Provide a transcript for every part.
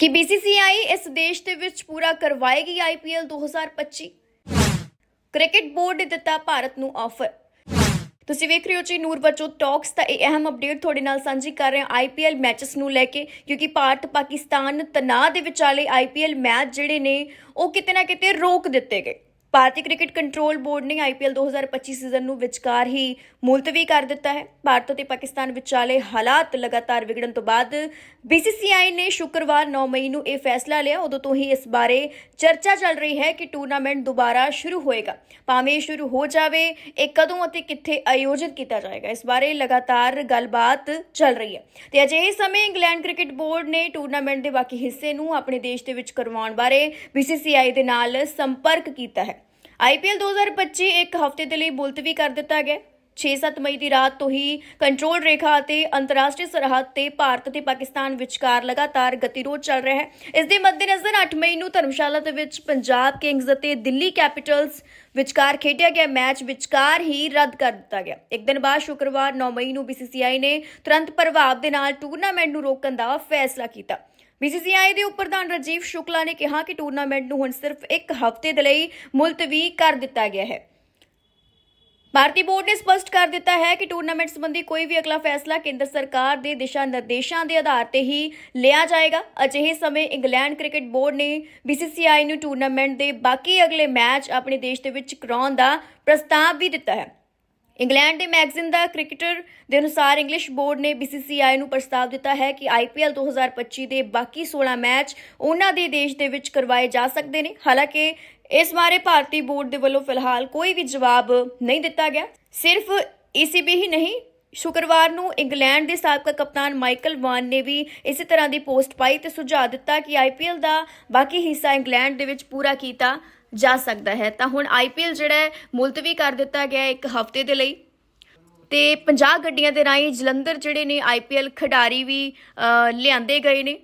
ਕਿ BCCI ਇਸ ਦੇਸ਼ ਦੇ ਵਿੱਚ ਪੂਰਾ ਕਰਵਾਏਗੀ IPL 2025 ਕ੍ਰਿਕਟ ਬੋਰਡ ਨੇ ਦਿੱਤਾ ਭਾਰਤ ਨੂੰ ਆਫਰ ਤੁਸੀਂ ਵੇਖ ਰਹੇ ਹੋ ਜੀ ਨੂਰ ਵਜੋ ਟਾਕਸ ਦਾ ਇਹ ਅਹਿਮ ਅਪਡੇਟ ਤੁਹਾਡੇ ਨਾਲ ਸਾਂਝੀ ਕਰ ਰਹੇ ਹਾਂ IPL ਮੈਚਸ ਨੂੰ ਲੈ ਕੇ, ਕਿਉਂਕਿ ਭਾਰਤ ਪਾਕਿਸਤਾਨ ਤਣਾਅ ਦੇ ਵਿਚਾਲੇ IPL ਮੈਚ ਜਿਹੜੇ ਨੇ, ਉਹ ਕਿਤੇ ਨਾ ਕਿਤੇ ਰੋਕ ਦਿੱਤੇ ਗਏ। ਭਾਰਤੀ ਕ੍ਰਿਕਟ ਕੰਟਰੋਲ ਬੋਰਡ ਨੇ IPL 2025 ਸੀਜ਼ਨ ਨੂੰ ਵਿਚਕਾਰ ਹੀ ਮੁਲਤਵੀ ਕਰ ਦਿੱਤਾ ਹੈ। ਭਾਰਤ ਅਤੇ ਪਾਕਿਸਤਾਨ ਵਿਚਾਲੇ ਹਾਲਾਤ ਲਗਾਤਾਰ ਵਿਗੜਨ ਤੋਂ ਬਾਅਦ BCCI ਨੇ ਸ਼ੁੱਕਰਵਾਰ 9 ਮਈ ਨੂੰ ਇਹ ਫੈਸਲਾ ਲਿਆ। ਉਦੋਂ ਤੋਂ ਹੀ ਇਸ ਬਾਰੇ ਚਰਚਾ ਚੱਲ ਰਹੀ ਹੈ ਕਿ ਟੂਰਨਾਮੈਂਟ ਦੁਬਾਰਾ ਸ਼ੁਰੂ ਹੋਏਗਾ। ਭਾਵੇਂ ਇਹ ਸ਼ੁਰੂ ਹੋ ਜਾਵੇ, ਇਹ ਕਦੋਂ ਅਤੇ ਕਿੱਥੇ ਆਯੋਜਿਤ ਕੀਤਾ ਜਾਏਗਾ, ਇਸ ਬਾਰੇ ਲਗਾਤਾਰ ਗੱਲਬਾਤ ਚੱਲ ਰਹੀ ਹੈ। ਤੇ ਅਜਿਹੇ ਸਮੇਂ ਇੰਗਲੈਂਡ ਕ੍ਰਿਕਟ ਬੋਰਡ ਨੇ ਟੂਰਨਾਮੈਂਟ ਦੇ ਬਾਕੀ ਹਿੱਸੇ ਨੂੰ ਆਪਣੇ ਦੇਸ਼ ਦੇ ਵਿੱਚ ਕਰਵਾਉਣ ਬਾਰੇ BCCI ਦੇ ਨਾਲ ਸੰਪਰਕ ਕੀਤਾ ਹੈ। IPL 2025 ਇੱਕ ਹਫ਼ਤੇ ਦੇ ਲਈ ਮੁਲਤਵੀ ਕਰ ਦਿੱਤਾ ਗਿਆ। 6-7 ਮਈ ਦੀ ਰਾਤ ਤੋਂ ਹੀ ਕੰਟਰੋਲ ਰੇਖਾ ਅਤੇ ਅੰਤਰਰਾਸ਼ਟਰੀ ਸਰਹੱਦ ਤੇ ਭਾਰਤ ਅਤੇ ਪਾਕਿਸਤਾਨ ਵਿਚਕਾਰ ਲਗਾਤਾਰ ਗਤੀਰੋਧ ਚੱਲ ਰਿਹਾ ਹੈ। ਇਸ ਦੇ ਮੱਦੇਨਜ਼ਰ 8 ਮਈ ਨੂੰ ਧਰਮਸ਼ਾਲਾ ਦੇ ਵਿੱਚ ਪੰਜਾਬ ਕਿੰਗਜ਼ ਅਤੇ ਦਿੱਲੀ ਕੈਪੀਟਲਸ ਵਿਚਕਾਰ ਖੇਡਿਆ ਗਿਆ ਮੈਚ ਵਿਚਕਾਰ ਹੀ ਰੱਦ ਕਰ ਦਿੱਤਾ ਗਿਆ। ਇੱਕ ਦਿਨ ਬਾਅਦ ਸ਼ੁੱਕਰਵਾਰ 9 ਮਈ ਨੂੰ BCCI ਨੇ ਤੁਰੰਤ ਪ੍ਰਭਾਵ ਦੇ ਨਾਲ ਟੂਰਨਾਮੈਂਟ ਨੂੰ ਰੋਕਣ ਦਾ ਫੈਸਲਾ ਕੀਤਾ। BCCI ਦੇ ਉਪ ਪ੍ਰਧਾਨ ਰਾਜੀਵ ਸ਼ੁਕਲਾ ਨੇ ਕਿਹਾ ਕਿ ਟੂਰਨਾਮੈਂਟ ਨੂੰ ਹੁਣ ਸਿਰਫ ਇੱਕ ਹਫ਼ਤੇ ਦੇ ਲਈ ਮੁਲਤਵੀ ਕਰ ਦਿੱਤਾ ਗਿਆ ਹੈ। ਭਾਰਤੀ ਬੋਰਡ ਨੇ ਸਪਸ਼ਟ ਕਰ ਦਿੱਤਾ ਹੈ ਕਿ ਟੂਰਨਾਮੈਂਟ ਸੰਬੰਧੀ ਕੋਈ ਵੀ ਅਗਲਾ ਫੈਸਲਾ ਕੇਂਦਰ ਸਰਕਾਰ ਦੇ ਦਿਸ਼ਾ ਨਿਰਦੇਸ਼ਾਂ ਦੇ ਆਧਾਰ ਤੇ ਹੀ ਲਿਆ ਜਾਏਗਾ। ਅਜਿਹੇ ਸਮੇਂ ਇੰਗਲੈਂਡ ਕ੍ਰਿਕਟ ਬੋਰਡ ਨੇ BCCI ਨੂੰ ਟੂਰਨਾਮੈਂਟ ਦੇ ਬਾਕੀ ਅਗਲੇ ਮੈਚ ਆਪਣੇ ਦੇਸ਼ ਦੇ ਵਿੱਚ ਕਰਾਉਣ ਦਾ ਪ੍ਰਸਤਾਵ ਵੀ ਦਿੱਤਾ ਹੈ। ਇੰਗਲੈਂਡ ਦੇ ਮੈਗਜ਼ੀਨ ਦਾ ਕ੍ਰਿਕਟਰ ਦੇ ਅਨੁਸਾਰ ਇੰਗਲਿਸ਼ ਬੋਰਡ ਨੇ BCCI ਨੂੰ ਪ੍ਰਸਤਾਵ ਦਿੱਤਾ ਹੈ ਕਿ IPL 2025 ਦੇ ਬਾਕੀ 16 ਮੈਚ ਉਹਨਾਂ ਦੇ ਦੇਸ਼ ਦੇ ਵਿੱਚ ਕਰਵਾਏ ਜਾ ਸਕਦੇ ਨੇ। ਹਾਲਾਂਕਿ ਇਸ ਬਾਰੇ ਭਾਰਤੀ ਬੋਰਡ ਦੇ ਵੱਲੋਂ ਫਿਲਹਾਲ ਕੋਈ ਵੀ ਜਵਾਬ ਨਹੀਂ ਦਿੱਤਾ ਗਿਆ। ਸਿਰਫ ECB ਹੀ ਨਹੀਂ, ਸ਼ੁੱਕਰਵਾਰ ਨੂੰ ਇੰਗਲੈਂਡ ਦੇ ਸਾਬਕਾ ਕਪਤਾਨ ਮਾਈਕਲ ਵਾਨ ਨੇ ਵੀ ਇਸੇ ਤਰ੍ਹਾਂ ਦੀ ਪੋਸਟ ਪਾਈ ਤੇ ਸੁਝਾਅ ਦਿੱਤਾ ਕਿ IPL ਦਾ ਬਾਕੀ ਹਿੱਸਾ ਇੰਗਲੈਂਡ ਦੇ ਵਿੱਚ ਪੂਰਾ ਕੀਤਾ ਜਾ ਸਕਦਾ ਹੈ। ਤਾਂ ਹੁਣ IPL ਜਿਹੜਾ ਹੈ, ਮੁਲਤਵੀ ਕਰ ਦਿੱਤਾ ਗਿਆ ਇੱਕ ਹਫ਼ਤੇ ਦੇ ਲਈ। ਤੇ 50 ਗੱਡੀਆਂ ਦੇ ਰਾਹੀਂ ਜਲੰਧਰ ਜਿਹੜੇ ਨੇ ਆਈਪੀਐਲ ਖਿਡਾਰੀ ਵੀ ਲਿਆਂਦੇ ਗਏ ਨੇ।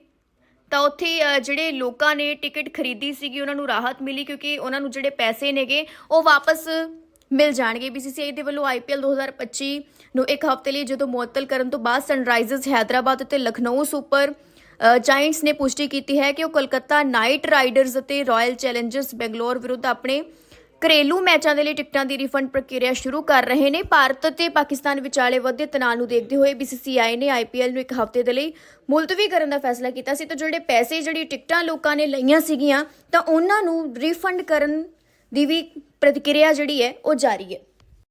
ਤਾਂ ਉੱਥੇ ਜਿਹੜੇ ਲੋਕਾਂ ਨੇ ਟਿਕਟ ਖਰੀਦੀ ਸੀਗੀ, ਉਹਨਾਂ ਨੂੰ ਰਾਹਤ ਮਿਲੀ ਕਿਉਂਕਿ ਉਹਨਾਂ ਨੂੰ ਜਿਹੜੇ ਪੈਸੇ ਨੇਗੇ, ਉਹ ਵਾਪਸ ਮਿਲ ਜਾਣਗੇ। BCCI ਦੇ ਵੱਲੋਂ IPL 2025 ਨੂੰ ਇੱਕ ਹਫ਼ਤੇ ਲਈ ਜਦੋਂ ਮੁਅੱਤਲ ਕਰਨ ਤੋਂ ਬਾਅਦ ਸਨਰਾਈਜ਼ਰਸ ਹੈਦਰਾਬਾਦ ਅਤੇ ਲਖਨਊ ਸੁਪਰ ਜਾਇੰਟਸ ਨੇ ਪੁਸ਼ਟੀ ਕੀਤੀ ਹੈ ਕਿ ਉਹ ਕੋਲਕਾਤਾ ਨਾਈਟ ਰਾਈਡਰਸ ਅਤੇ ਰਾਇਲ ਚੈਲੰਜਰਸ ਬੈਂਗਲੌਰ ਵਿਰੁੱਧ ਆਪਣੇ ਘਰੇਲੂ ਮੈਚਾਂ ਦੇ ਲਈ ਟਿਕਟਾਂ ਦੀ ਰਿਫੰਡ ਪ੍ਰਕਿਰਿਆ ਸ਼ੁਰੂ ਕਰ ਰਹੇ ਨੇ। ਭਾਰਤ ਅਤੇ ਪਾਕਿਸਤਾਨ ਵਿਚਾਲੇ ਵਧਦੇ ਤਣਾਅ ਨੂੰ ਦੇਖਦੇ ਹੋਏ BCCI ਨੇ IPL ਨੂੰ ਇੱਕ ਹਫ਼ਤੇ ਦੇ ਲਈ ਮੁਲਤਵੀ ਕਰਨ ਦਾ ਫੈਸਲਾ ਕੀਤਾ ਸੀ। ਤਾਂ ਜਿਹੜੇ ਪੈਸੇ, ਜਿਹੜੀ ਟਿਕਟਾਂ ਲੋਕਾਂ ਨੇ ਲਈਆਂ ਸੀਗੀਆਂ, ਤਾਂ ਉਹਨਾਂ ਨੂੰ ਰਿਫੰਡ ਕਰਨ ਦੀ ਵੀ ਪ੍ਰਤੀਕਿਰਿਆ ਜਿਹੜੀ ਹੈ, ਉਹ ਜਾਰੀ ਹੈ।